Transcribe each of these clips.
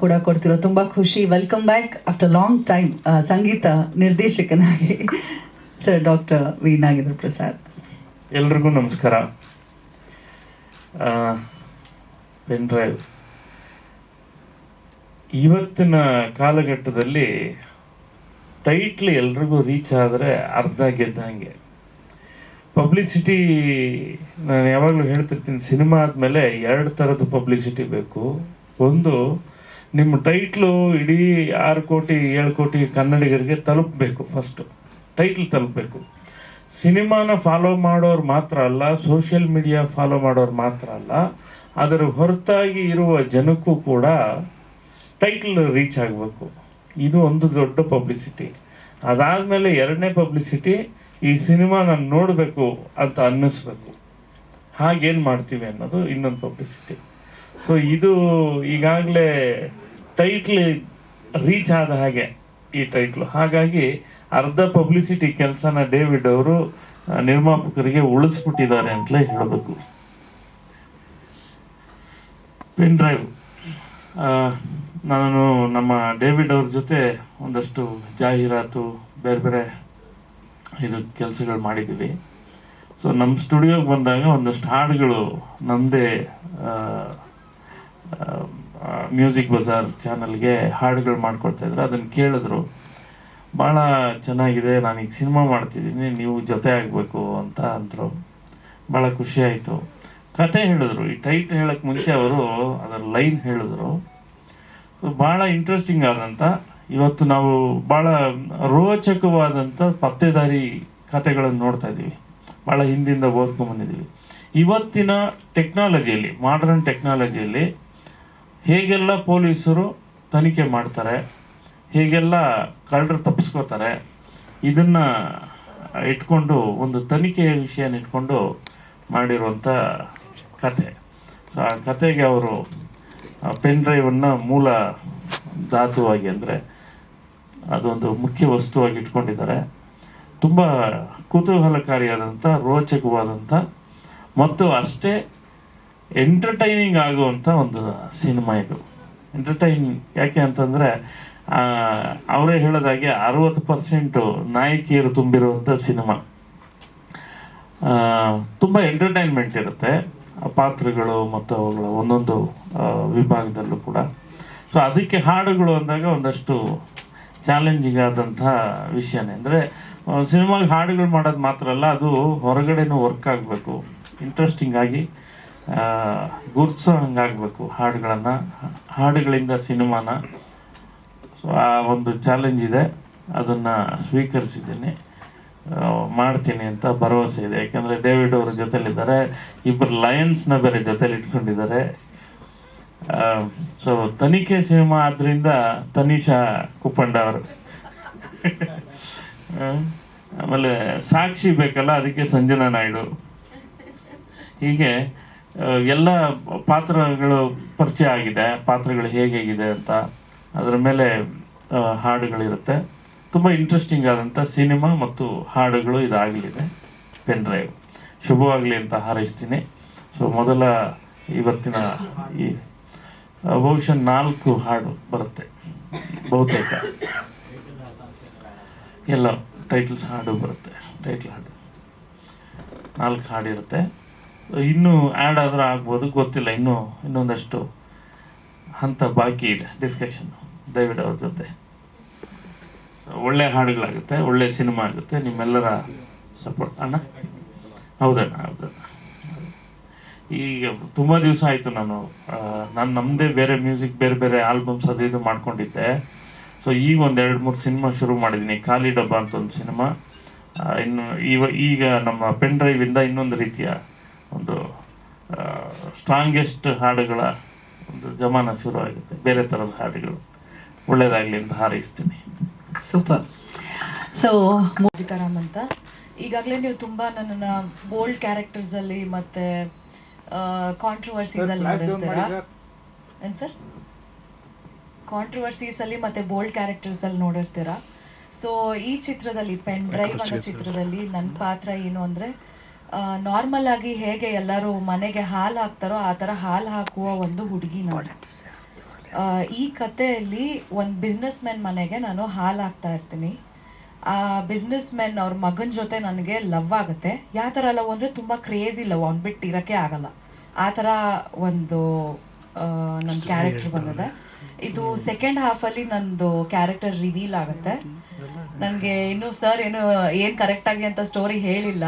ಕೂಡ ಕೊಡ್ತಿರೋ ತುಂಬಾ ಖುಷಿ. Welcome back after long time ಸಂಗೀತ ನಿರ್ದೇಶಕನಾಗಿ sir doctor V Nagendra Prasad ಎಲ್ರಿಗೂ ನಮಸ್ಕಾರ. ಪೆನ್ ಇವತ್ತಿನ ಕಾಲಘಟ್ಟದಲ್ಲಿ ಟೈಟ್ಲ್ ಎಲ್ರಿಗೂ ರೀಚ್ ಆದರೆ ಅರ್ಧ ಗೆದ್ದಂಗೆ ಪಬ್ಲಿಸಿಟಿ ನಾನು ಯಾವಾಗಲೂ ಹೇಳ್ತಿರ್ತೀನಿ, ಸಿನಿಮಾ ಆದಮೇಲೆ ಎರಡು ಥರದ ಪಬ್ಲಿಸಿಟಿ ಬೇಕು. ಒಂದು ನಿಮ್ಮ ಟೈಟ್ಲು ಇಡೀ ಆರು ಕೋಟಿ, ಏಳು ಕೋಟಿ ಕನ್ನಡಿಗರಿಗೆ ತಲುಪಬೇಕು ಫಸ್ಟು ಟೈಟ್ಲ್ ತಲುಪಬೇಕು. ಸಿನಿಮಾನ ಫಾಲೋ ಮಾಡೋರು ಮಾತ್ರ ಅಲ್ಲ ಸೋಷಿಯಲ್ ಮೀಡಿಯಾ ಫಾಲೋ ಮಾಡೋರು ಮಾತ್ರ ಅಲ್ಲ, ಅದರ ಹೊರತಾಗಿ ಇರುವ ಜನಕ್ಕೂ ಕೂಡ ಟೈಟ್ಲ್ ರೀಚ್ ಆಗಬೇಕು. ಇದು ಒಂದು ದೊಡ್ಡ ಪಬ್ಲಿಸಿಟಿ ಅದಾದಮೇಲೆ ಎರಡನೇ ಪಬ್ಲಿಸಿಟಿ ಈ ಸಿನಿಮಾ ನಾನು ನೋಡಬೇಕು ಅಂತ ಅನ್ನಿಸ್ಬೇಕು. ಹಾಗೇನು ಮಾಡ್ತೀವಿ ಅನ್ನೋದು ಇನ್ನೊಂದು ಪಬ್ಲಿಸಿಟಿ ಸೊ ಇದು ಈಗಾಗಲೇ ಟೈಟ್ಲ್ ರೀಚ್ ಆದ ಹಾಗೆ ಈ ಟೈಟ್ಲು. ಹಾಗಾಗಿ ಅರ್ಧ ಪಬ್ಲಿಸಿಟಿ ಕೆಲಸನ ಡೇವಿಡ್ ಅವರು ನಿರ್ಮಾಪಕರಿಗೆ ಉಳಿಸ್ಬಿಟ್ಟಿದ್ದಾರೆ ಅಂತಲೇ ಹೇಳಬೇಕು. Pen drive. ನಾನು ನಮ್ಮ ಡೇವಿಡ್ ಅವ್ರ ಜೊತೆ ಒಂದಷ್ಟು ಜಾಹೀರಾತು, ಬೇರೆ ಬೇರೆ ಇದು ಕೆಲಸಗಳು ಮಾಡಿದ್ದೀವಿ. ಸೊ ನಮ್ಮ ಸ್ಟುಡಿಯೋಗೆ ಬಂದಾಗ ಒಂದಷ್ಟು ಹಾಡುಗಳು ನಮ್ಮದೇ ಮ್ಯೂಸಿಕ್ ಬಜಾರ್ ಚಾನಲ್ಗೆ ಹಾಡುಗಳು ಮಾಡಿಕೊಡ್ತಾ ಇದ್ರು. ಅದನ್ನು ಕೇಳಿದ್ರು. ಭಾಳ ಚೆನ್ನಾಗಿದೆ. ನಾನು ಈಗ ಸಿನಿಮಾ ಮಾಡ್ತಿದ್ದೀನಿ. ನೀವು ಜೊತೆ ಆಗಬೇಕು ಅಂತ ಅಂದರು. ಭಾಳ ಖುಷಿಯಾಯಿತು ಕತೆ ಹೇಳಿದ್ರು. ಈ ಟೈಟ್ ಹೇಳಕ್ಕೆ ಮುಂಚೆ ಅವರು ಅದರ ಲೈನ್ ಹೇಳಿದ್ರು. ಭಾಳ ಇಂಟ್ರೆಸ್ಟಿಂಗ್ ಆದಂಥ ಇವತ್ತು ನಾವು ಭಾಳ ರೋಚಕವಾದಂಥ ಪತ್ತೆದಾರಿ ಕತೆಗಳನ್ನು ನೋಡ್ತಾ ಇದ್ದೀವಿ. ಭಾಳ ಹಿಂದಿಂದ ಓದ್ಕೊಂಡ್ಬಂದಿದ್ದೀವಿ ಇವತ್ತಿನ ಟೆಕ್ನಾಲಜಿಯಲ್ಲಿ ಮಾಡರ್ನ್ ಟೆಕ್ನಾಲಜಿಯಲ್ಲಿ ಹೇಗೆಲ್ಲ ಪೊಲೀಸರು ತನಿಖೆ ಮಾಡ್ತಾರೆ, ಹೇಗೆಲ್ಲ ಕಳ್ಳರು ತಪ್ಪಿಸ್ಕೋತಾರೆ, ಇದನ್ನು ಇಟ್ಕೊಂಡು ಒಂದು ತನಿಖೆಯ ವಿಷಯನ ಇಟ್ಕೊಂಡು ಮಾಡಿರುವಂಥ ಕತೆ ಸೊ ಆ ಕತೆಗೆ ಅವರು ಪೆನ್ ಡ್ರೈವನ್ನು ಮೂಲ ಧಾತುವಾಗಿ ಅಂದರೆ ಅದೊಂದು ಮುಖ್ಯ ವಸ್ತುವಾಗಿ ಇಟ್ಕೊಂಡಿದ್ದಾರೆ. ತುಂಬ ಕುತೂಹಲಕಾರಿಯಾದಂಥ ರೋಚಕವಾದಂಥ ಮತ್ತು ಅಷ್ಟೇ ಎಂಟರ್ಟೈನಿಂಗ್ ಆಗುವಂಥ ಒಂದು ಸಿನಿಮಾ ಇದು. ಎಂಟರ್ಟೈನಿಂಗ್ ಯಾಕೆ ಅಂತಂದರೆ ಅವರೇ ಹೇಳೋದಾಗೆ ಅರವತ್ತು ಪರ್ಸೆಂಟು ನಾಯಕಿಯರು ತುಂಬಿರುವಂಥ ಸಿನಿಮಾ. ತುಂಬ ಎಂಟರ್ಟೈನ್ಮೆಂಟ್ ಇರುತ್ತೆ. ಪಾತ್ರಗಳು ಮತ್ತು ಅವುಗಳ ಒಂದೊಂದು ವಿಭಾಗದಲ್ಲೂ ಕೂಡ. ಸೊ ಅದಕ್ಕೆ ಹಾಡುಗಳು ಅಂದಾಗ ಒಂದಷ್ಟು ಚಾಲೆಂಜಿಂಗ್ ಆದಂಥ ವಿಷಯನೇ. ಅಂದರೆ ಸಿನಿಮಾಗೆ ಹಾಡುಗಳು ಮಾಡೋದು ಮಾತ್ರ ಅಲ್ಲ, ಅದು ಹೊರಗಡೆನೂ ವರ್ಕ್ ಆಗಬೇಕು. ಇಂಟ್ರೆಸ್ಟಿಂಗ್ ಆಗಿ ಗುರ್ಸೋ ಹಂಗಾಗಬೇಕು ಹಾಡುಗಳನ್ನು, ಹಾಡುಗಳಿಂದ ಸಿನಿಮಾನ. ಸೊ ಆ ಒಂದು ಚಾಲೆಂಜ್ ಇದೆ. ಅದನ್ನು ಸ್ವೀಕರಿಸಿದ್ದೀನಿ. ಮಾಡ್ತೀನಿ ಅಂತ ಭರವಸೆ ಇದೆ. ಯಾಕಂದರೆ ಡೇವಿಡ್ ಅವರ ಜೊತೆಲಿದ್ದಾರೆ. ಇಬ್ಬರು ಲಯನ್ಸ್ನ ಬೇರೆ ಜೊತೆಲಿ ಇಟ್ಕೊಂಡಿದ್ದಾರೆ. ಸೊ ತನಿಖೆ ಸಿನಿಮಾ ಆದ್ದರಿಂದ ತನಿಷಾ ಕುಪ್ಪಂಡ ಅವರು. ಆಮೇಲೆ ಸಾಕ್ಷಿ ಬೇಕಲ್ಲ, ಅದಕ್ಕೆ ಸಂಜನಾ ನಾಯ್ಡು. ಹೀಗೆ ಎಲ್ಲ ಪಾತ್ರಗಳು ಪರಿಚಯ ಆಗಿದೆ, ಪಾತ್ರಗಳು ಹೇಗಿದೆ ಅಂತ. ಅದರ ಮೇಲೆ ಹಾಡುಗಳಿರುತ್ತೆ. ತುಂಬ ಇಂಟ್ರೆಸ್ಟಿಂಗ್ ಆದಂಥ ಸಿನಿಮಾ ಮತ್ತು ಹಾಡುಗಳು ಇದಾಗಲಿದೆ. ಪೆನ್ ಡ್ರೈವ್ ಶುಭವಾಗಲಿ ಅಂತ ಹಾರೈಸ್ತೀನಿ. ಸೊ ಮೊದಲ ಇವತ್ತಿನ ಈ ಬಹುಶಃ ನಾಲ್ಕು ಹಾಡು ಬರುತ್ತೆ. ಬಹುತೇಕ. ಎಲ್ಲ ಟೈಟಲ್ಸ್ ಹಾಡು ಬರುತ್ತೆ. ಟೈಟಲ್ ಹಾಡು. ನಾಲ್ಕು ಹಾಡಿರುತ್ತೆ ಇನ್ನೂ ಆ್ಯಡ್ ಆದ್ರೆ ಆಗ್ಬೋದು, ಗೊತ್ತಿಲ್ಲ, ಇನ್ನೂ, ಇನ್ನೊಂದಷ್ಟು ಹಂತ ಬಾಕಿ ಇದೆ ಡಿಸ್ಕಷನ್ ಡೇವಿಡ್ ಅವ್ರ ಜೊತೆ. ಒಳ್ಳೆ ಹಾಡುಗಳಾಗುತ್ತೆ, ಒಳ್ಳೆ ಸಿನಿಮಾ ಆಗುತ್ತೆ, ನಿಮ್ಮೆಲ್ಲರ ಸಪೋರ್ಟ್ ಅಣ್ಣ? ಹೌದಣ್ಣ ಹೌದಣ್ಣ. ಈಗ ತುಂಬ ದಿವಸ ಆಯಿತು ನಾನು ನಾನು ನಮ್ಮದೇ ಬೇರೆ ಮ್ಯೂಸಿಕ್ ಬೇರೆ ಬೇರೆ ಆಲ್ಬಮ್ಸ್ ಅದು ಇದು ಮಾಡ್ಕೊಂಡಿದ್ದೆ. ಸೊ ಈಗ ಒಂದು ಎರಡು ಮೂರು ಸಿನಿಮಾ ಶುರು ಮಾಡಿದ್ದೀನಿ ಖಾಲಿ ಡಬ್ಬ ಅಂತ ಒಂದು ಸಿನಿಮಾ ಇನ್ನು ಇವ, ಈಗ ನಮ್ಮ ಪೆನ್ ಡ್ರೈವಿಂದ ಇನ್ನೊಂದು ರೀತಿಯ ಒಂದು ಸ್ಟ್ರಾಂಗೆಸ್ಟ್ ಹಾಡುಗಳ ಒಂದು ಜಮಾನ ಶುರು ಆಗುತ್ತೆ. ಬೇರೆ ಥರದ ಹಾಡುಗಳು. ಒಳ್ಳೇದಾಗಲಿ ಅಂತ ಹಾರೈಸ್ತೀನಿ ಸೂಪರ್ ಸೊ ಮೋದಿಕಾರಾಮ್ ಅಂತ. ಈಗಾಗಲೇ ನೀವು ತುಂಬಾ ನನ್ನನ್ನ ಬೋಲ್ಡ್ ಕ್ಯಾರೆಕ್ಟರ್ಸ್ ಅಲ್ಲಿ ಮತ್ತೆ ಕಾಂಟ್ರವರ್ಸೀಸ್ ಅಲ್ಲಿ ನೋಡಿರ್ತೀರಾ ಏನ್ ಸರ್ ಕಾಂಟ್ರವರ್ಸೀಸ್ ಅಲ್ಲಿ ಮತ್ತೆ ಬೋಲ್ಡ್ ಕ್ಯಾರೆಕ್ಟರ್ಸ್ ಅಲ್ಲಿ ನೋಡಿರ್ತೀರಾ? ಸೊ ಈ ಚಿತ್ರದಲ್ಲಿ ಪೆನ್ ಡ್ರೈವ್ ಅನ್ನೋ ಚಿತ್ರದಲ್ಲಿ ನನ್ನ ಪಾತ್ರ ಏನು ಅಂದ್ರೆ ನಾರ್ಮಲ್ ಆಗಿ ಹೇಗೆ ಎಲ್ಲರೂ ಮನೆಗೆ ಹಾಲು ಹಾಕ್ತಾರೋ ಆ ಥರ ಹಾಲು ಹಾಕುವ ಒಂದು ಹುಡುಗಿ ನಾನು. ಆ, ಈ ಕಥೆಯಲ್ಲಿ ಒಂದು ಬಿಸ್ನೆಸ್ ಮೆನ್ ಮನೆಗೆ ನಾನು ಹಾಲು ಹಾಕ್ತಾ ಇರ್ತೀನಿ. ಆ ಬಿಸ್ನೆಸ್ ಮೆನ್ ಅವ್ರ ಮಗನ ಜೊತೆ ನನಗೆ ಲವ್ ಆಗುತ್ತೆ. ಯಾವ ಥರ ಲವ್ ಅಂದರೆ ತುಂಬ ಕ್ರೇಜಿ ಲವ್ ಅವ್ನು ಬಿಟ್ಟು ಇರೋಕ್ಕೆ ಆಗಲ್ಲ. ಆ ಥರ ಒಂದು ನನ್ನ ಕ್ಯಾರೆಕ್ಟರ್ ಬಂದಿದೆ. ಇದು ಸೆಕೆಂಡ್ ಹಾಫಲ್ಲಿ ನಂದು ಕ್ಯಾರೆಕ್ಟರ್ ರಿವೀಲ್ ಆಗುತ್ತೆ. ನನಗೆ ಇನ್ನು ಸರ್ ಏನು ಏನು ಕರೆಕ್ಟಾಗಿ ಅಂತ ಸ್ಟೋರಿ ಹೇಳಿಲ್ಲ.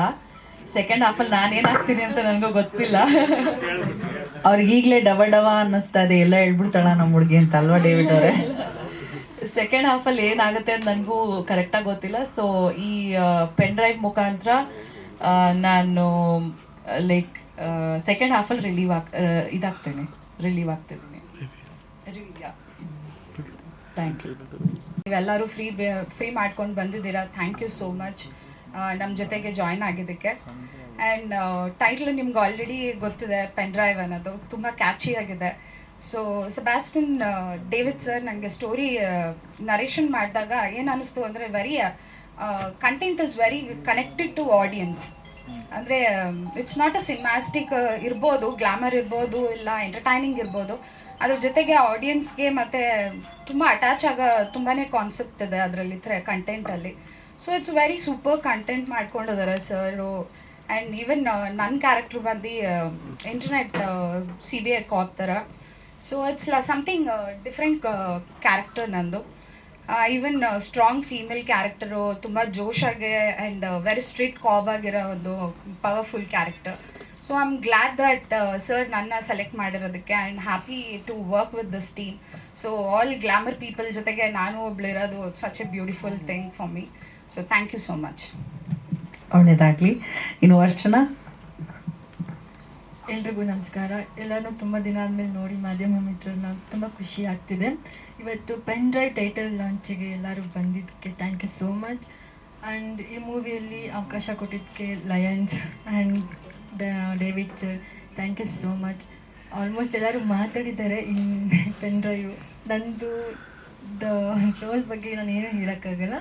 ಸೆಕೆಂಡ್ ಹಾಫಲ್ಲಿ ನಾನು ಏನಾಗ್ತೀನಿ ಅಂತ ನನಗೂ ಗೊತ್ತಿಲ್ಲ. ಅವ್ರಿಗೆ ಈಗಲೇ ಡವ ಡವ ಅನ್ನಿಸ್ತಾ ಎಲ್ಲ ಹೇಳ್ಬಿಡ್ತಾಳ ನಮ್ಮ ಹುಡುಗಿ ಅಂತ ಅಲ್ವಾ ಡೇವಿಡ್ ಅವರೇ? ಸೆಕೆಂಡ್ ಹಾಫಲ್ಲಿ ಏನಾಗುತ್ತೆ ಅಂತ ನನಗೂ ಕರೆಕ್ಟಾಗಿ ಗೊತ್ತಿಲ್ಲ. ಸೊ ಈ ಪೆನ್ ಡ್ರೈವ್ ಮುಖಾಂತರ ನಾನು ಲೈಕ್ ಸೆಕೆಂಡ್ ಹಾಫಲ್ಲಿ ರಿಲೀವ್ ಆಗ್ ಇದಾಗ್ತೇನೆ. ರಿಲೀವ್ ಆಗ್ತಿದ್ದೀನಿ. ಥ್ಯಾಂಕ್ ಯು ನೀವೆಲ್ಲರೂ ಫ್ರೀ ಫ್ರೀ ಮಾಡ್ಕೊಂಡು ಬಂದಿದ್ದೀರಾ. ಥ್ಯಾಂಕ್ ಯು ಸೋ ಮಚ್ ನಮ್ಮ ಜೊತೆಗೆ ಜಾಯ್ನ್ ಆಗಿದ್ದಕ್ಕೆ. ಆ್ಯಂಡ್ ಟೈಟ್ಲ್ ನಿಮ್ಗೆ ಆಲ್ರೆಡಿ ಗೊತ್ತಿದೆ ಪೆನ್ ಡ್ರೈವ್ ಅನ್ನೋದು. ತುಂಬ ಕ್ಯಾಚಿ ಆಗಿದೆ. ಸೊ ಸೆಬಾಸ್ಟಿನ್ ಡೇವಿಡ್ ಸರ್ ನನಗೆ ಸ್ಟೋರಿ ನರೇಷನ್ ಮಾಡಿದಾಗ ಏನು ಅನ್ನಿಸ್ತು ಅಂದರೆ very content is very connected to audience ಅಂದರೆ ಇಟ್ಸ್ ನಾಟ್ ಅ ಸಿನಿಮಾಸ್ಟಿಕ್ ಇರ್ಬೋದು ಗ್ಲಾಮರ್ ಇರ್ಬೋದು, ಇಲ್ಲ ಎಂಟರ್ಟೈನಿಂಗ್ ಇರ್ಬೋದು. ಅದ್ರ ಜೊತೆಗೆ ಆಡಿಯನ್ಸ್ಗೆ ಮತ್ತು ತುಂಬ ಅಟ್ಯಾಚ್ ಆಗೋ ತುಂಬಾ ಕಾನ್ಸೆಪ್ಟ್ ಇದೆ ಅದರಲ್ಲಿ ಕಂಟೆಂಟಲ್ಲಿ so it's very super content ಮಾಡ್ಕೊಂಡಿದ್ದಾರೆ ಸರು ಆ್ಯಂಡ್ ಈವನ್ ನನ್ನ ಕ್ಯಾರೆಕ್ಟರ್ ಬಂದು internet C B I cop ಥರ ಸೊ ಇಟ್ಸ್ ಲ ಸಮಥಿಂಗ್ ಡಿಫ್ರೆಂಟ್ ಕ್ಯಾರೆಕ್ಟರ್ ನಂದು. ಈವನ್ ಸ್ಟ್ರಾಂಗ್ ಫೀಮೇಲ್ ಕ್ಯಾರೆಕ್ಟರು ತುಂಬ ಜೋಶಾಗೆ ಆ್ಯಂಡ್ ವೆರಿ ಸ್ಟ್ರಿಕ್ಟ್ ಕಾಬ್ ಆಗಿರೋ ಒಂದು powerful character so I am glad that sir ನನ್ನ select ಮಾಡಿರೋದಕ್ಕೆ and happy to work with this team so all glamour people ಜೊತೆಗೆ ನಾನು ಒಬ್ಳಿರೋದು such a beautiful thing for me so thank you so much ಒಳ್ಳೆಯದಾಗಲಿ ಇನ್ನು ಅರ್ಚನಾ? ಎಲ್ರಿಗೂ ನಮಸ್ಕಾರ. ಎಲ್ಲರೂ ತುಂಬ ದಿನ ಆದಮೇಲೆ ನೋಡಿ ಮಾಧ್ಯಮ ಮಿತ್ರರನ್ನ ತುಂಬ ಖುಷಿ ಆಗ್ತಿದೆ. ಇವತ್ತು ಪೆನ್ ಡ್ರೈವ್ ಟೈಟಲ್ ಲಾಂಚಿಗೆ ಎಲ್ಲರೂ ಬಂದಿದ್ದಕ್ಕೆ thank you so much and ಈ ಮೂವಿಯಲ್ಲಿ ಅವಕಾಶ ಕೊಟ್ಟಿದ್ದಕ್ಕೆ Lions and David sir thank you so much almost ಎಲ್ಲರೂ ಮಾತಾಡಿದ್ದಾರೆ ಇನ್ ಪೆನ್ ಡ್ರೈವ್. ನಂದು ದ ರೋಲ್ ಬಗ್ಗೆ ನಾನು ಏನೂ ಹೇಳೋಕ್ಕಾಗಲ್ಲ.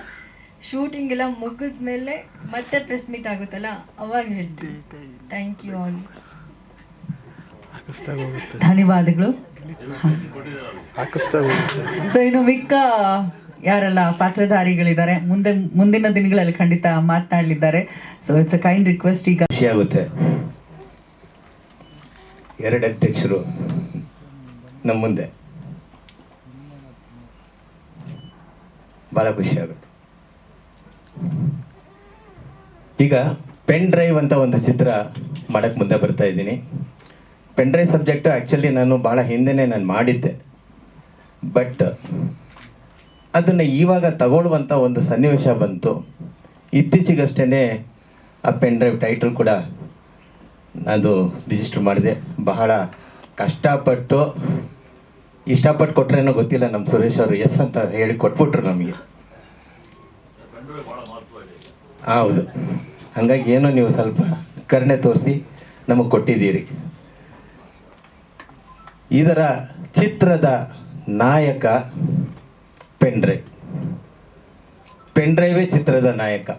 ಶೂಟಿಂಗ್ ಎಲ್ಲ ಮುಗಿದ ಮೇಲೆ ಮತ್ತೆ ಪ್ರೆಸ್ ಮೀಟ್ ಆಗುತ್ತಲ್ಲ? ಅವಾಗ ಹೇಳ್ತೀನಿ. ಥ್ಯಾಂಕ್ ಯು ಆಲ್ ಧನ್ಯವಾದಗಳು. ಸೊ ಇನ್ನು ಮಿಕ್ಕ ಯಾರೆಲ್ಲ ಪಾತ್ರಧಾರಿಗಳಿದ್ದಾರೆ ಮುಂದೆ ಮುಂದಿನ ದಿನಗಳಲ್ಲಿ ಖಂಡಿತ ಮಾತನಾಡಲಿದ್ದಾರೆ. So it's a kind request ಈಗ. ಖುಷಿ ಆಗುತ್ತೆ. ಎರಡು ಅಧ್ಯಕ್ಷರು ನಮ್ಮ ಮುಂದೆ. ಭಾಳ ಖುಷಿ ಆಗುತ್ತೆ. ಈಗ ಪೆನ್ ಡ್ರೈವ್ ಅಂತ ಒಂದು ಚಿತ್ರ ಮಾಡಕ್ಕೆ ಮುಂದೆ ಬರ್ತಾ ಇದ್ದೀನಿ. ಪೆನ್ ಡ್ರೈವ್ ಸಬ್ಜೆಕ್ಟು ಆ್ಯಕ್ಚುಲಿ ನಾನು ಭಾಳ ಹಿಂದೆನೇ ನಾನು ಮಾಡಿದ್ದೆ. ಬಟ್ ಅದನ್ನು ಇವಾಗ ತಗೊಳ್ಳುವಂಥ ಒಂದು ಸನ್ನಿವೇಶ ಬಂತು. ಇತ್ತೀಚೆಗಷ್ಟೇ ಆ ಪೆನ್ ಡ್ರೈವ್ ಟೈಟಲ್ ಕೂಡ ಅದು ರಿಜಿಸ್ಟರ್ ಮಾಡಿದೆ. ಬಹಳ ಕಷ್ಟಪಟ್ಟು, ಇಷ್ಟಪಟ್ಟು ಕೊಟ್ರೇನೋ ಗೊತ್ತಿಲ್ಲ ನಮ್ಮ ಸುರೇಶ್ ಅವರು ಎಸ್ ಅಂತ ಹೇಳಿ ಕೊಟ್ಬಿಟ್ರು ನಮಗೆ. ಹೌದು. ಹಾಗಾಗಿ ಏನೋ ನೀವು ಸ್ವಲ್ಪ ಕರುಣೆ ತೋರಿಸಿ ನಮಗೆ ಕೊಟ್ಟಿದ್ದೀರಿ. ಇದರ ಚಿತ್ರದ ನಾಯಕ ಪೆಂಡ್ರೈ. ಪೆಂಡ್ರೈವೇ ಚಿತ್ರದ ನಾಯಕ.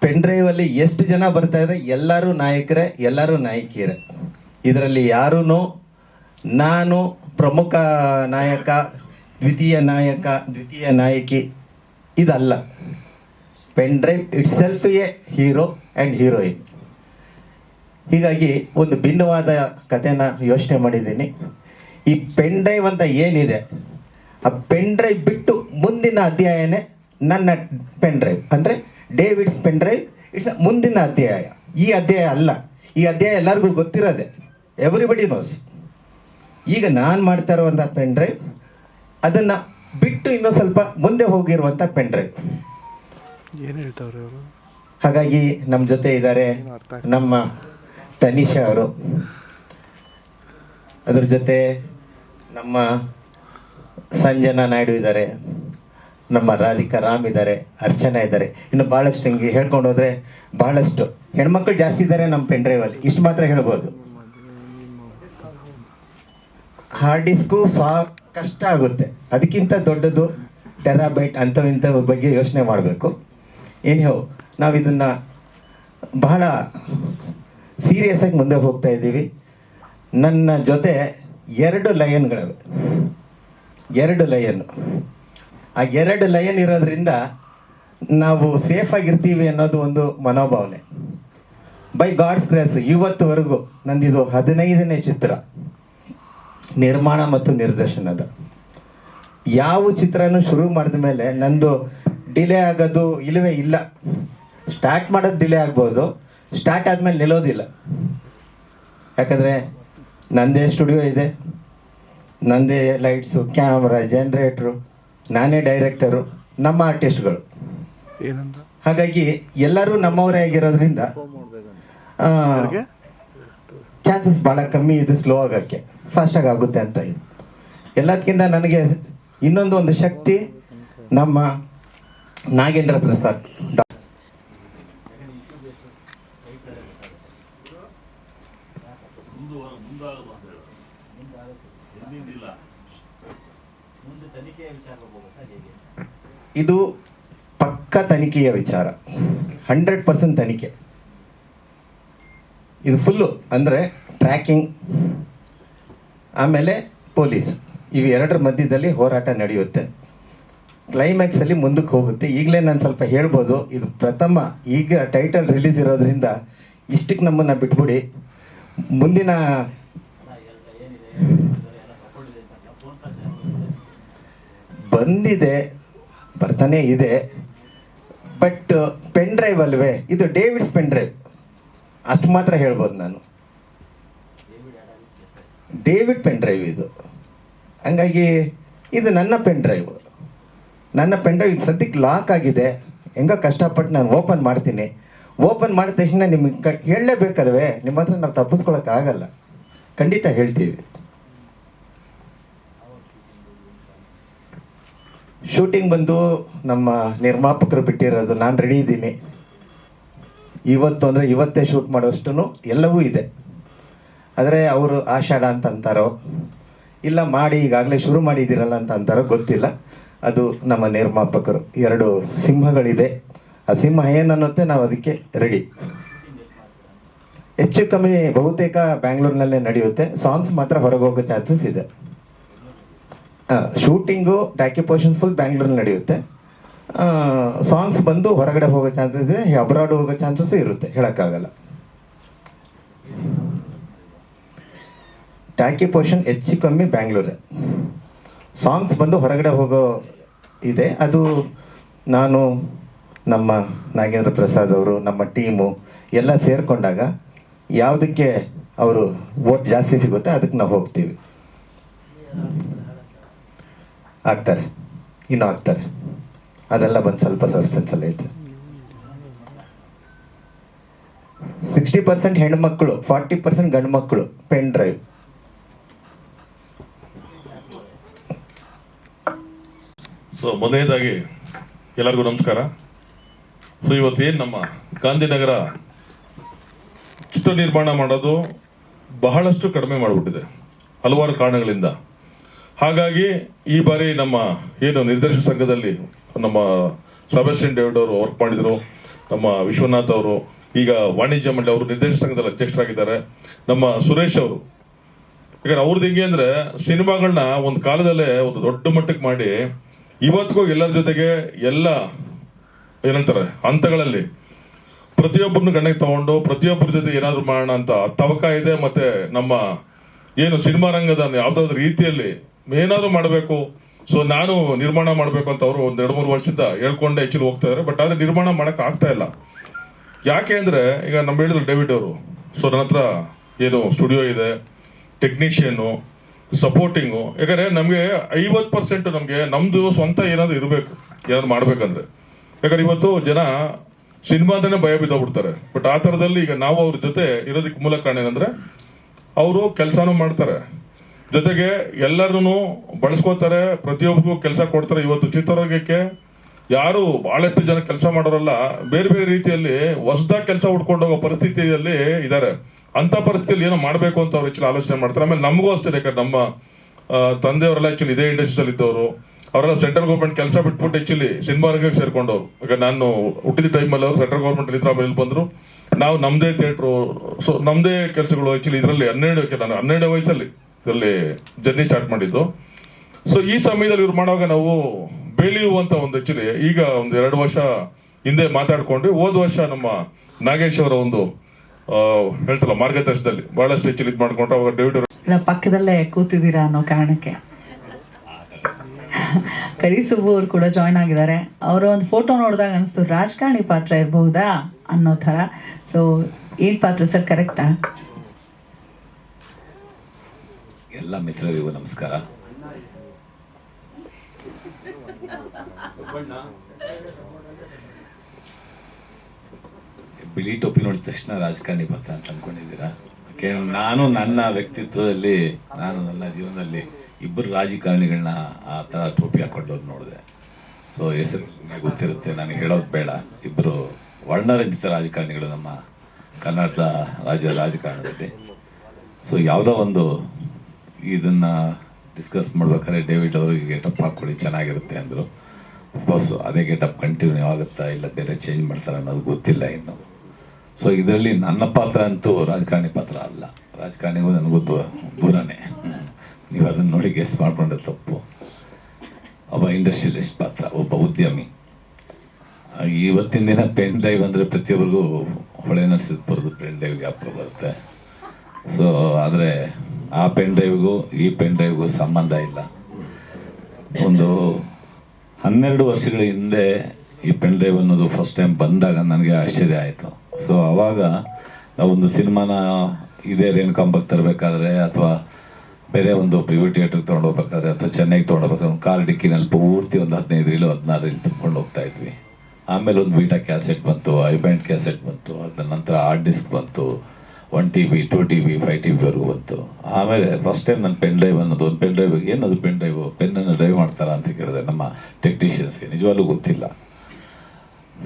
ಪೆನ್ ಡ್ರೈವಲ್ಲಿ ಎಷ್ಟು ಜನ ಬರ್ತಾ ಇದ್ರೆ? ಎಲ್ಲರೂ ನಾಯಕರೇ, ಎಲ್ಲರೂ ನಾಯಕಿಯರೇ. ಇದರಲ್ಲಿ ಯಾರೂ ನಾನು ಪ್ರಮುಖ ನಾಯಕ, ದ್ವಿತೀಯ ನಾಯಕ, ದ್ವಿತೀಯ ನಾಯಕಿ ಇದಲ್ಲ. Pen drive itself a hero and heroine ಹೀಗಾಗಿ ಒಂದು ಭಿನ್ನವಾದ ಕಥೆನ ಯೋಚನೆ ಮಾಡಿದ್ದೀನಿ. ಈ ಪೆನ್ ಡ್ರೈವ್ ಅಂತ ಏನಿದೆ? ಆ ಪೆನ್ ಡ್ರೈವ್ ಬಿಟ್ಟು ಮುಂದಿನ ಅಧ್ಯಾಯನೇ ನನ್ನ ಪೆನ್ ಡ್ರೈವ್ ಅಂದರೆ ಡೇವಿಡ್ಸ್ ಪೆನ್ ಡ್ರೈವ್ ಇಟ್ಸ್ ಮುಂದಿನ ಅಧ್ಯಾಯ. ಈ ಅಧ್ಯಾಯ ಅಲ್ಲ. ಈ ಅಧ್ಯಾಯ ಎಲ್ಲರಿಗೂ ಗೊತ್ತಿರೋದೆ. ಎವ್ರಿಬಡಿ ನೋಸ್ ಈಗ ನಾನು ಮಾಡ್ತಾ ಇರುವಂಥ ಪೆನ್ ಡ್ರೈವ್ ಅದನ್ನು ಬಿಟ್ಟು ಇನ್ನೂ ಸ್ವಲ್ಪ ಮುಂದೆ ಹೋಗಿರುವಂಥ ಪೆನ್ ಡ್ರೈವ್ ಏನು ಹೇಳ್ತಾವ್ರೆ ಅವರು? ಹಾಗಾಗಿ ನಮ್ಮ ಜೊತೆ ಇದ್ದಾರೆ ನಮ್ಮ ತನಿಷಾ ಅವರು. ಅದ್ರ ಜೊತೆ ನಮ್ಮ ಸಂಜನಾ ನಾಯ್ಡು ಇದ್ದಾರೆ ನಮ್ಮ ರಾಧಿಕಾ ರಾಮ್ ಇದ್ದಾರೆ ಅರ್ಚನಾ ಇದ್ದಾರೆ ಇನ್ನು ಭಾಳಷ್ಟು ಹಿಂಗೆ ಹೇಳ್ಕೊಂಡು ಹೋದರೆ ಭಾಳಷ್ಟು ಹೆಣ್ಮಕ್ಳು ಜಾಸ್ತಿ ಇದ್ದಾರೆ ನಮ್ಮ ಪೆನ್ ಡ್ರೈವಲ್ಲಿ ಇಷ್ಟು ಮಾತ್ರ ಹೇಳ್ಬೋದು. ಹಾರ್ಡ್ ಡಿಸ್ಕು ಸಾ ಕಷ್ಟ ಆಗುತ್ತೆ. ಅದಕ್ಕಿಂತ ದೊಡ್ಡದು ಟೆರಾಬೈಟ್ ಅಂಥವು ಇಂಥವ್ರ ಬಗ್ಗೆ ಯೋಚನೆ ಮಾಡಬೇಕು. ಏನ್ಯೋ ನಾವು ಇದನ್ನು ಬಹಳ ಸೀರಿಯಸ್ ಆಗಿ ಮುಂದೆ ಹೋಗ್ತಾ ಇದ್ದೀವಿ. ನನ್ನ ಜೊತೆ ಎರಡು ಲಯನ್ಗಳಿವೆ. ಎರಡು ಲಯನ್. ಆ ಎರಡು ಲಯನ್ ಇರೋದ್ರಿಂದ ನಾವು ಸೇಫ್ ಆಗಿರ್ತೀವಿ ಅನ್ನೋದು ಒಂದು ಮನೋಭಾವನೆ. ಬೈ ಗಾಡ್ಸ್ ಗ್ರೇಸ್ ಇವತ್ತುವರೆಗೂ ನಂದಿದು ಹದಿನೈದನೇ ಚಿತ್ರ. ನಿರ್ಮಾಣ ಮತ್ತು ನಿರ್ದೇಶನದ ಯಾವ ಚಿತ್ರನೂ ಶುರು ಮಾಡಿದ ಮೇಲೆ ನಂದು ಡಿಲೇ ಆಗೋದು ಇಲ್ಲವೇ ಇಲ್ಲ. ಸ್ಟಾರ್ಟ್ ಮಾಡೋದು ಡಿಲೇ ಆಗ್ಬೋದು ಸ್ಟಾರ್ಟ್ ಆದಮೇಲೆ ನಿಲ್ಲೋದಿಲ್ಲ. ಯಾಕಂದರೆ ನಂದೇ ಸ್ಟುಡಿಯೋ ಇದೆ ನಂದೇ ಲೈಟ್ಸು ಕ್ಯಾಮ್ರಾ ಜನ್ರೇಟ್ರು ನಾನೇ ಡೈರೆಕ್ಟರು ನಮ್ಮ ಆರ್ಟಿಸ್ಟ್ಗಳು ಹಾಗಾಗಿ ಎಲ್ಲರೂ ನಮ್ಮವರೇ ಆಗಿರೋದ್ರಿಂದ ಚಾನ್ಸಸ್ ಭಾಳ ಕಮ್ಮಿ ಇದೆ ಸ್ಲೋ ಆಗೋಕ್ಕೆ. ಫಾಸ್ಟಾಗಿ ಆಗುತ್ತೆ ಅಂತ ಇದು. ಎಲ್ಲದಕ್ಕಿಂತ ನನಗೆ ಇನ್ನೊಂದು ಒಂದು ಶಕ್ತಿ ನಮ್ಮ ನಾಗೇಂದ್ರ ಪ್ರಸಾದ್. ಇದು ಪಕ್ಕ ತನಿಖೆಯ ವಿಚಾರ. ಹಂಡ್ರೆಡ್ ಪರ್ಸೆಂಟ್ ತನಿಖೆ. ಇದು ಫುಲ್ಲು ಅಂದರೆ ಟ್ರ್ಯಾಕಿಂಗ್ ಆಮೇಲೆ ಪೊಲೀಸ್. ಇವು ಎರಡರ ಮಧ್ಯದಲ್ಲಿ ಹೋರಾಟ ನಡೆಯುತ್ತೆ. ಕ್ಲೈಮ್ಯಾಕ್ಸಲ್ಲಿ ಮುಂದಕ್ಕೆ ಹೋಗುತ್ತೆ. ಈಗಲೇ ನಾನು ಸ್ವಲ್ಪ ಹೇಳ್ಬೋದು, ಇದು ಪ್ರಥಮ ಈಗ ಟೈಟಲ್ ರಿಲೀಸ್ ಇರೋದ್ರಿಂದ ಇಷ್ಟಕ್ಕೆ ನಮ್ಮನ್ನು ಬಿಟ್ಬಿಡಿ. ಮುಂದಿನ ಬಂದಿದೆ, ಬರ್ತಾನೆ ಇದೆ. ಬಟ್ ಪೆನ್ ಡ್ರೈವ್ ಅಲ್ವೇ? ಇದು ಡೇವಿಡ್ಸ್ ಪೆನ್ ಡ್ರೈವ್ ಅಷ್ಟು ಮಾತ್ರ ಹೇಳ್ಬೋದು ನಾನು. ಡೇವಿಡ್ ಪೆನ್ ಡ್ರೈವ್ ಇದು. ಹಂಗಾಗಿ ಇದು ನನ್ನ ಪೆನ್ ಡ್ರೈವ್ ನನ್ನ ಪೆನ್ ಡ್ರೈವ್ ಸದ್ಯಕ್ಕೆ ಲಾಕ್ ಆಗಿದೆ. ಹೆಂಗೋ ಕಷ್ಟಪಟ್ಟು ನಾನು ಓಪನ್ ಮಾಡ್ತೀನಿ. ಓಪನ್ ಮಾಡಿದ ತಕ್ಷಣ ನಿಮಗೆ ಕ ಹೇಳಲೇಬೇಕಲ್ವೇ? ನಿಮ್ಮ ಹತ್ರ ನಾವು ತಪ್ಪಿಸ್ಕೊಳಕ್ಕಾಗಲ್ಲ ಖಂಡಿತ ಹೇಳ್ತೀವಿ. ಶೂಟಿಂಗ್ ಬಂದು ನಮ್ಮ ನಿರ್ಮಾಪಕರು ಬಿಟ್ಟಿರೋದು ನಾನು ರೆಡಿ ಇದ್ದೀನಿ. ಇವತ್ತು ಅಂದರೆ ಇವತ್ತೇ ಶೂಟ್ ಮಾಡೋಷ್ಟು ಎಲ್ಲವೂ ಇದೆ. ಆದರೆ ಅವರು ಆಷಾಢ ಅಂತ ಅಂತಾರೋ, ಇಲ್ಲ ಮಾಡಿ ಈಗಾಗಲೇ ಶುರು ಮಾಡಿದ್ದೀರಲ್ಲ ಅಂತ ಅಂತಾರೋ ಗೊತ್ತಿಲ್ಲ. ಅದು ನಮ್ಮ ನಿರ್ಮಾಪಕರು. ಎರಡು ಸಿಂಹಗಳಿದೆ. ಆ ಸಿಂಹ ಏನನ್ನುತ್ತೆ ನಾವು ಅದಕ್ಕೆ ರೆಡಿ ಹೆಚ್ಚು ಕಮ್ಮಿ ಬಹುತೇಕ ಬ್ಯಾಂಗ್ಳೂರಿನಲ್ಲೇ ನಡೆಯುತ್ತೆ. ಸಾಂಗ್ಸ್ ಮಾತ್ರ ಹೊರಗೆ ಹೋಗೋ ಚಾನ್ಸಸ್ ಇದೆ. ಶೂಟಿಂಗು ಟ್ಯಾಕಿ ಪೋರ್ಷನ್ ಫುಲ್ ಬ್ಯಾಂಗ್ಳೂರಲ್ಲಿ ನಡೆಯುತ್ತೆ. ಸಾಂಗ್ಸ್ ಬಂದು ಹೊರಗಡೆ ಹೋಗೋ ಚಾನ್ಸಸ್ ಇದೆ. ಅಬ್ರಾಡ್ ಹೋಗೋ ಚಾನ್ಸಸ್ ಇರುತ್ತೆ. ಹೇಳೋಕ್ಕಾಗಲ್ಲ. ಟ್ಯಾಕಿ ಪೋರ್ಷನ್ ಹೆಚ್ಚು ಕಮ್ಮಿ ಬ್ಯಾಂಗ್ಳೂರೇ ಸಾಂಗ್ಸ್ ಬಂದು ಹೊರಗಡೆ ಹೋಗೋ ಇದೆ. ಅದು ನಾನು, ನಮ್ಮ ನಾಗೇಂದ್ರ ಪ್ರಸಾದ್ ಅವರು, ನಮ್ಮ ಟೀಮು ಎಲ್ಲ ಸೇರಿಕೊಂಡಾಗ ಯಾವುದಕ್ಕೆ ಅವರು ವೋಟ್ ಜಾಸ್ತಿ ಸಿಗುತ್ತೆ ಅದಕ್ಕೆ ನಾವು ಹೋಗ್ತೀವಿ. ಆಗ್ತಾರೆ. ಇನ್ನೂ ಆಗ್ತಾರೆ. ಅದೆಲ್ಲ ಬಂದು ಸ್ವಲ್ಪ ಸಸ್ಪೆನ್ಸಲ್ಲಿ ಐತೆ. ಸಿಕ್ಸ್ಟಿ ಪರ್ಸೆಂಟ್ ಹೆಣ್ಮಕ್ಳು ಫಾರ್ಟಿ ಪರ್ಸೆಂಟ್ ಗಂಡು ಮಕ್ಕಳು ಪೆನ್ ಡ್ರೈವ್ ಸೊ ಮೊದಲನೇದಾಗಿ ಎಲ್ಲರಿಗೂ ನಮಸ್ಕಾರ. ಸೊ ಇವತ್ತು ಏನು ನಮ್ಮ ಗಾಂಧಿನಗರ ಚಿತ್ರ ನಿರ್ಮಾಣ ಮಾಡೋದು ಬಹಳಷ್ಟು ಕಡಿಮೆ ಮಾಡಿಬಿಟ್ಟಿದೆ. ಹಲವಾರು ಕಾರಣಗಳಿಂದ. ಹಾಗಾಗಿ ಈ ಬಾರಿ ನಮ್ಮ ಏನು ನಿರ್ದೇಶಕ ಸಂಘದಲ್ಲಿ ನಮ್ಮ ಸಬಸ್ಟಿನ್ ಡೇವಿಡ್ ಅವರು ವರ್ಕ್ ಮಾಡಿದರು. ನಮ್ಮ ವಿಶ್ವನಾಥ್ ಅವರು, ಈಗ ವಾಣಿಜ್ಯ ಮಂಡಳಿ ಅವರು ನಿರ್ದೇಶಕ ಸಂಘದಲ್ಲಿ ಅಧ್ಯಕ್ಷರಾಗಿದ್ದಾರೆ. ನಮ್ಮ ಸುರೇಶ್ ಅವರು. ಯಾಕಂದ್ರೆ ಅವ್ರದ್ದು ಹೆಂಗೆ ಅಂದ್ರೆ ಸಿನಿಮಾಗಳನ್ನ ಒಂದು ಕಾಲದಲ್ಲೇ ಒಂದು ದೊಡ್ಡ ಮಟ್ಟಕ್ಕೆ ಮಾಡಿ ಇವತ್ತಿಗೂ ಎಲ್ಲರ ಜೊತೆಗೆ ಎಲ್ಲ ಏನಂತಾರೆ, ಹಂತಗಳಲ್ಲಿ ಪ್ರತಿಯೊಬ್ಬರನ್ನು ಗಣಕ್ಕೆ ತಗೊಂಡು ಪ್ರತಿಯೊಬ್ಬರ ಜೊತೆ ಏನಾದರೂ ಮಾಡೋಣ ಅಂತ ತವಕ ಇದೆ ಮತ್ತೆ ನಮ್ಮ ಏನು ಸಿನಿಮಾ ರಂಗದ ಯಾವ್ದಾದ್ರು ರೀತಿಯಲ್ಲಿ ಏನಾದರೂ ಮಾಡಬೇಕು. ಸೊ ನಾನು ನಿರ್ಮಾಣ ಮಾಡಬೇಕು ಅಂತ ಅವರು ಒಂದು ಎರಡು ಮೂರು ವರ್ಷದ ಹೇಳ್ಕೊಂಡೆ ಹೆಚ್ಚಿನ ಹೋಗ್ತಾ ಇದಾರೆ ಬಟ್ ಆದ್ರೆ ನಿರ್ಮಾಣ ಮಾಡಕ್ ಆಗ್ತಾ ಇಲ್ಲ. ಯಾಕೆ ಅಂದರೆ, ಈಗ ನಮ್ಮ ಹೇಳಿದ್ರು ಡೇವಿಡ್ ಅವರು. ಸೊ ನನ್ನ ಹತ್ರ ಏನು ಸ್ಟುಡಿಯೋ ಇದೆ ಟೆಕ್ನಿಷಿಯನ್ನು ಸಪೋರ್ಟಿಂಗು ಯಾಕಂದ್ರೆ ನಮಗೆ ಐವತ್ತು ಪರ್ಸೆಂಟ್ ನಮಗೆ ನಮ್ದು ಸ್ವಂತ ಏನಾದರೂ ಇರಬೇಕು, ಏನಾದ್ರು ಮಾಡಬೇಕಂದ್ರೆ. ಯಾಕಂದ್ರೆ ಇವತ್ತು ಜನ ಸಿನಿಮಾದನೇ ಭಯ ಬಿದ್ದೋಗ್ಬಿಡ್ತಾರೆ. ಬಟ್ ಆ ಥರದಲ್ಲಿ ಈಗ ನಾವು ಅವ್ರ ಜೊತೆ ಇರೋದಕ್ಕೆ ಮೂಲ ಕಾರಣ ಏನಂದ್ರೆ, ಅವರು ಕೆಲಸನೂ ಮಾಡ್ತಾರೆ. ಜೊತೆಗೆ ಎಲ್ಲರೂ ಬಳಸ್ಕೋತಾರೆ ಪ್ರತಿಯೊಬ್ಬರಿಗೂ ಕೆಲಸ ಕೊಡ್ತಾರೆ. ಇವತ್ತು ಚಿತ್ರರಂಗಕ್ಕೆ ಯಾರು ಬಹಳಷ್ಟು ಜನ ಕೆಲಸ ಮಾಡೋರಲ್ಲ, ಬೇರೆ ಬೇರೆ ರೀತಿಯಲ್ಲಿ ಹೊಸದಾಗಿ ಕೆಲಸ ಹುಡ್ಕೊಂಡೋಗೋ ಪರಿಸ್ಥಿತಿಯಲ್ಲಿ ಇದ್ದಾರೆ ಅಂತ ಪರಿಸ್ಥಿತಿಯಲ್ಲಿ ಏನೋ ಮಾಡಬೇಕು ಅಂತ ಅವ್ರು ಆಕ್ಚುಲಿ ಆಲೋಚನೆ ಮಾಡ್ತಾರೆ. ಆಮೇಲೆ ನಮಗೂ ಅಷ್ಟೇ ಯಾಕಂದ್ರೆ ನಮ್ಮ ತಂದೆಯವರೆಲ್ಲ ಆ್ಯಕ್ಚುಲಿ ಇದೇ ಇಂಡಸ್ಟ್ರಿಯಲ್ಲಿ ಇದ್ದವರು, ಅವರೆಲ್ಲ ಸೆಂಟ್ರಲ್ ಗೌರ್ಮೆಂಟ್ ಕೆಲಸ ಬಿಟ್ಬಿಟ್ಟು ಆಕ್ಚುಲಿ ಸಿನಿಮಾ ರಂಗಕ್ಕೆ ಸೇರ್ಕೊಂಡವ್ರು ಈಗ ನಾನು ಹುಟ್ಟಿದ ಟೈಮಲ್ಲಿ ಅವರು ಸೆಂಟ್ರಲ್ ಗೌರ್ಮೆಂಟ್ ಇದ್ರ ಮೇಲೆ ಬಂದರು. ನಾವು ನಮ್ಮದೇ ಥಿಯೇಟ್ರು ಸೊ ನಮ್ಮದೇ ಕೆಲಸಗಳು ಆ್ಯಕ್ಚುಲಿ ಇದರಲ್ಲಿ ಹನ್ನೆರಡು ನಾನು ಹನ್ನೆರಡು ವಯಸ್ಸಲ್ಲಿ ಇದರಲ್ಲಿ ಜರ್ನಿ ಸ್ಟಾರ್ಟ್ ಮಾಡಿದ್ದು. ಸೊ ಈ ಸಮಯದಲ್ಲಿ ಇವ್ರು ಮಾಡುವಾಗ ನಾವು ಅಂತ ಒಂದು ಆ್ಯಕ್ಚುಲಿ ಈಗ ಒಂದು ಎರಡು ವರ್ಷ ಹಿಂದೆ ಮಾತಾಡಿಕೊಂಡ್ವಿ ಹೋದ ವರ್ಷ ನಮ್ಮ ನಾಗೇಶ್ ಅವರ ಒಂದು ಹೇಳ್ತಲ್ಲ ಮಾರ್ಗದರ್ಶನದಲ್ಲಿ. ಬಹಳಷ್ಟು ಹೆಚ್ಚು ಇದು ಮಾಡ್ಕೊಂಡು ಅವಾಗ ಡೇವಿಡ್ ಅವರು ಇಲ್ಲ ಪಕ್ಕದಲ್ಲೇ ಕೂತಿದ್ದೀರಾ ಅನ್ನೋ ಕಾರಣಕ್ಕೆ. ಕರಿ ಸುಬ್ಬು ಅವ್ರು ಕೂಡ ಜಾಯ್ನ್ ಆಗಿದ್ದಾರೆ. ಅವರ ಒಂದು ಫೋಟೋ ನೋಡಿದಾಗ ಅನಿಸ್ತು ರಾಜಕಾರಣಿ ಪಾತ್ರ ಇರಬಹುದಾ ಅನ್ನೋ ಥರ. ಸೊ ಏನು ಪಾತ್ರ ಸರ್ ಕರೆಕ್ಟಾ ಎಲ್ಲ ಮಿತ್ರರಿಗೂ ನಮಸ್ಕಾರ. ಬಿಳಿ ಟೋಪಿ ನೋಡಿದ ತಕ್ಷಣ ರಾಜಕಾರಣಿ ಬರ್ತಾ ಅಂತ ಅನ್ಕೊಂಡಿದ್ದೀರಾ? ನಾನು ನನ್ನ ವ್ಯಕ್ತಿತ್ವದಲ್ಲಿ, ನಾನು ನನ್ನ ಜೀವನದಲ್ಲಿ ಇಬ್ಬರು ರಾಜಕಾರಣಿಗಳನ್ನ ಆ ಥರ ಟೋಪಿ ಹಾಕೊಂಡು ನೋಡಿದೆ. ಸೊ ಹೆಸರು ಗೊತ್ತಿರುತ್ತೆ ನನಗೆ ಹೇಳೋದು ಬೇಡ. ಇಬ್ಬರು ವರ್ಣರಂಜಿತ ರಾಜಕಾರಣಿಗಳು ನಮ್ಮ ಕರ್ನಾಟಕ ರಾಜ್ಯ ರಾಜಕಾರಣದಲ್ಲಿ. ಸೊ ಯಾವುದೋ ಒಂದು ಇದನ್ನು ಡಿಸ್ಕಸ್ ಮಾಡ್ಬೇಕಾದ್ರೆ ಡೇವಿಡ್ ಅವರು ಗೆಟಪ್ ಹಾಕ್ಕೊಳ್ಳಿ ಚೆನ್ನಾಗಿರುತ್ತೆ ಅಂದರು. ಬಸ್ ಅದೇ ಗೆಟಪ್ ಕಂಟಿನ್ಯೂ ಆಗುತ್ತಾ ಇಲ್ಲ, ಬೇರೆ ಚೇಂಜ್ ಮಾಡ್ತಾರೆ ಅನ್ನೋದು ಗೊತ್ತಿಲ್ಲ ಇನ್ನು. ಸೊ ಇದರಲ್ಲಿ ನನ್ನ ಪಾತ್ರ ಅಂತೂ ರಾಜಕಾರಣಿ ಪಾತ್ರ ಅಲ್ಲ. ರಾಜಕಾರಣಿಗೂ ನನಗೆ ಗೊತ್ತು ದೂರನೇ. ನೀವು ಅದನ್ನು ನೋಡಿ ಗೆಸ್ ಮಾಡಿಕೊಂಡ್ರೆ ತಪ್ಪು. ಒಬ್ಬ ಇಂಡಸ್ಟ್ರಿಯಲಿಸ್ಟ್ ಪಾತ್ರ, ಒಬ್ಬ ಉದ್ಯಮಿ. ಇವತ್ತಿನ ದಿನ ಪೆನ್ ಡ್ರೈವ್ ಅಂದರೆ ಪ್ರತಿಯೊಬ್ಬರಿಗೂ ಹೊಳೆ ನಡೆಸಿದ ಬರೋದು ಪೆನ್ ಡ್ರೈವ್ ಜ್ಞಾಪಕ ಬರುತ್ತೆ. ಸೊ ಆದರೆ ಆ ಪೆನ್ ಡ್ರೈವ್ಗೂ ಈ ಪೆನ್ ಡ್ರೈವ್ಗೂ ಸಂಬಂಧ ಇಲ್ಲ. ಒಂದು ಹನ್ನೆರಡು ವರ್ಷಗಳ ಹಿಂದೆ ಈ ಪೆನ್ ಡ್ರೈವ್ ಅನ್ನೋದು ಫಸ್ಟ್ ಟೈಮ್ ಬಂದಾಗ ನನಗೆ ಆಶ್ಚರ್ಯ ಆಯಿತು. ಸೊ ಆವಾಗ ನಾವೊಂದು ಸಿನಿಮಾನ ಇದೇ ರೇಣುಕಾಂಬಕ್ಕೆ ತರಬೇಕಾದ್ರೆ ಅಥವಾ ಬೇರೆ ಒಂದು ಪ್ರಿವ್ಯೂ ಥಿಯೇಟ್ರಿಗೆ ತೊಗೊಂಡೋಗ್ಬೇಕಾದ್ರೆ ಅಥವಾ ಚೆನ್ನೈಗೆ ತೊಗೊಂಡು ಹೋಗ್ಬೇಕಾದ್ರೆ ಒಂದು ಕಾರ್ ಡಿಕ್ಕಿನಲ್ಲಿ ಪೂರ್ತಿ ಒಂದು ಹದಿನೈದು ರೀಲು ಹದಿನಾರು ರೀಲ್ ತುಂಬಿಕೊಂಡು ಹೋಗ್ತಾ ಇದ್ವಿ. ಆಮೇಲೆ ಒಂದು ಬೀಟಾ ಕ್ಯಾಸೆಟ್ ಬಂತು ಐಬ್ಯಾಂಡ್ ಕ್ಯಾಸೆಟ್ ಬಂತು, ಅದರ ನಂತರ ಹಾರ್ಡ್ ಡಿಸ್ಕ್ ಬಂತು one T V two T V five T ಬಿವರೆಗೂ ಬಂತು. ಆಮೇಲೆ ಫಸ್ಟ್ ಟೈಮ್ ನನ್ನ ಪೆನ್ ಡ್ರೈವ್ ಅನ್ನೋದು, ಒಂದು ಪೆನ್ ಡ್ರೈವ್ ಏನದು ಪೆನ್ ಡ್ರೈವ್ ಪೆನ್ನನ್ನು ಡ್ರೈವ್ ಮಾಡ್ತಾರಾ ಅಂತ ಕೇಳಿದೆ ನಮ್ಮ ಟೆಕ್ನಿಷಿಯನ್ಸ್ಗೆ ನಿಜವಾಗ್ಲೂ ಗೊತ್ತಿಲ್ಲ.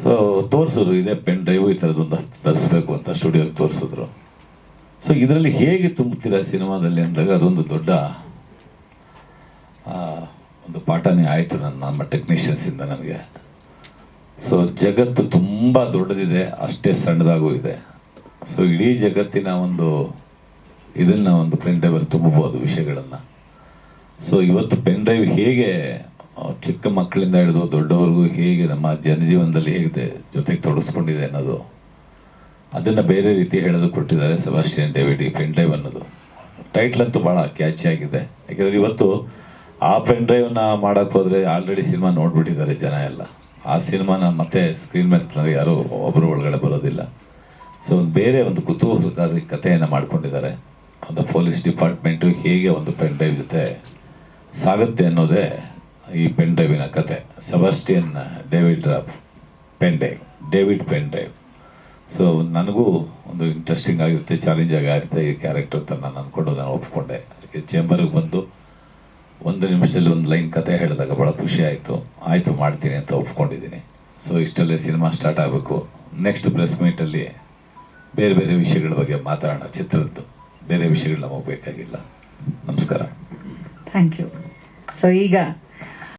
ಸೊ ತೋರಿಸಿದ್ರು, ಇದೇ ಪೆನ್ ಡ್ರೈವ್ ಈ ಥರದೊಂದು ತರಿಸ್ಬೇಕು ಅಂತ ಸ್ಟುಡಿಯೋಗೆ ತೋರಿಸಿದ್ರು. ಸೊ ಇದರಲ್ಲಿ ಹೇಗೆ ತುಂಬುತ್ತೀರಾ ಸಿನಿಮಾದಲ್ಲಿ ಅಂದಾಗ ಅದೊಂದು ದೊಡ್ಡ ಒಂದು ಪಾಠನೇ ಆಯಿತು ನನ್ನ, ನಮ್ಮ ಟೆಕ್ನಿಷಿಯನ್ಸಿಂದ ನನಗೆ. ಸೊ ಜಗತ್ತು ತುಂಬ ದೊಡ್ಡದಿದೆ, ಅಷ್ಟೇ ಸಣ್ಣದಾಗೂ ಇದೆ. ಸೊ ಇಡೀ ಜಗತ್ತಿನ ಒಂದು ಇದನ್ನು ಒಂದು ಪೆನ್ ಡ್ರೈವಲ್ಲಿ ತುಂಬಬೋದು ವಿಷಯಗಳನ್ನು. ಸೊ ಇವತ್ತು ಪೆನ್ ಡ್ರೈವ್ ಹೇಗೆ ಚಿಕ್ಕ ಮಕ್ಕಳಿಂದ ಹಿಡಿದು ದೊಡ್ಡವರೆಗೂ ಹೇಗೆ ನಮ್ಮ ಜನಜೀವನದಲ್ಲಿ ಹೇಗಿದೆ ಜೊತೆಗೆ ತೊಡಗಿಸ್ಕೊಂಡಿದೆ ಅನ್ನೋದು, ಅದನ್ನು ಬೇರೆ ರೀತಿ ಹೇಳೋದು ಕೊಟ್ಟಿದ್ದಾರೆ ಸೆಬಾಸ್ಟಿಯನ್ ಡೇವಿಡ್ ಈ ಪೆನ್ ಡ್ರೈವ್ ಅನ್ನೋದು. ಟೈಟ್ಲ್ ಅಂತೂ ಭಾಳ ಕ್ಯಾಚಿ ಆಗಿದೆ. ಯಾಕೆಂದರೆ ಇವತ್ತು ಆ ಪೆನ್ ಡ್ರೈವ್ನ ಮಾಡೋಕ್ಕೆ ಹೋದರೆ ಆಲ್ರೆಡಿ ಸಿನಿಮಾ ನೋಡಿಬಿಟ್ಟಿದ್ದಾರೆ ಜನ ಎಲ್ಲ. ಆ ಸಿನಿಮಾನ ಮತ್ತೆ ಸ್ಕ್ರೀನ್ ಮೇಲೆ ಯಾರೂ ಒಬ್ಬರು ಒಳಗಡೆ ಬರೋದಿಲ್ಲ. ಸೊ ಒಂದು ಬೇರೆ ಒಂದು ಕುತೂಹಲಕಾರಿ ಕಥೆಯನ್ನು ಮಾಡ್ಕೊಂಡಿದ್ದಾರೆ. ಒಂದು ಪೊಲೀಸ್ ಡಿಪಾರ್ಟ್ಮೆಂಟು ಹೇಗೆ ಒಂದು ಪೆನ್ ಡ್ರೈವ್ ಜೊತೆ ಸಾಗುತ್ತೆ ಅನ್ನೋದೇ ಈ ಪೆನ್ ಡ್ರೈವಿನ ಕತೆ. Sebastian David pen drive David pen drive so ನನಗೂ ಒಂದು ಇಂಟ್ರೆಸ್ಟಿಂಗ್ ಆಗಿರುತ್ತೆ ಚಾಲೆಂಜ್ ಆಗಿರುತ್ತೆ ಈ ಕ್ಯಾರೆಕ್ಟರ್ ಅಂತ ನಾನು ಅಂದ್ಕೊಂಡು ನಾನು ಒಪ್ಕೊಂಡೆ. ಅದಕ್ಕೆ ಚೇಂಬರ್ಗೆ ಬಂದು ಒಂದು ನಿಮಿಷದಲ್ಲಿ ಒಂದು ಲೈನ್ ಕತೆ ಹೇಳಿದಾಗ ಭಾಳ ಖುಷಿ ಆಯಿತು. ಆಯಿತು, ಮಾಡ್ತೀನಿ ಅಂತ ಒಪ್ಕೊಂಡಿದ್ದೀನಿ. ಸೊ ಇಷ್ಟಲ್ಲೇ ಸಿನಿಮಾ ಸ್ಟಾರ್ಟ್ ಆಗಬೇಕು. ನೆಕ್ಸ್ಟ್ ಪ್ರೆಸ್ ಮೀಟಲ್ಲಿ ಬೇರೆ ಬೇರೆ ವಿಷಯಗಳ ಬಗ್ಗೆ ಮಾತಾಡೋಣ. ಚಿತ್ರದ್ದು. ಬೇರೆ ವಿಷಯಗಳು ನಮಗೆ ಬೇಕಾಗಿಲ್ಲ. ನಮಸ್ಕಾರ. ಥ್ಯಾಂಕ್ ಯು ಸೊ ಈಗ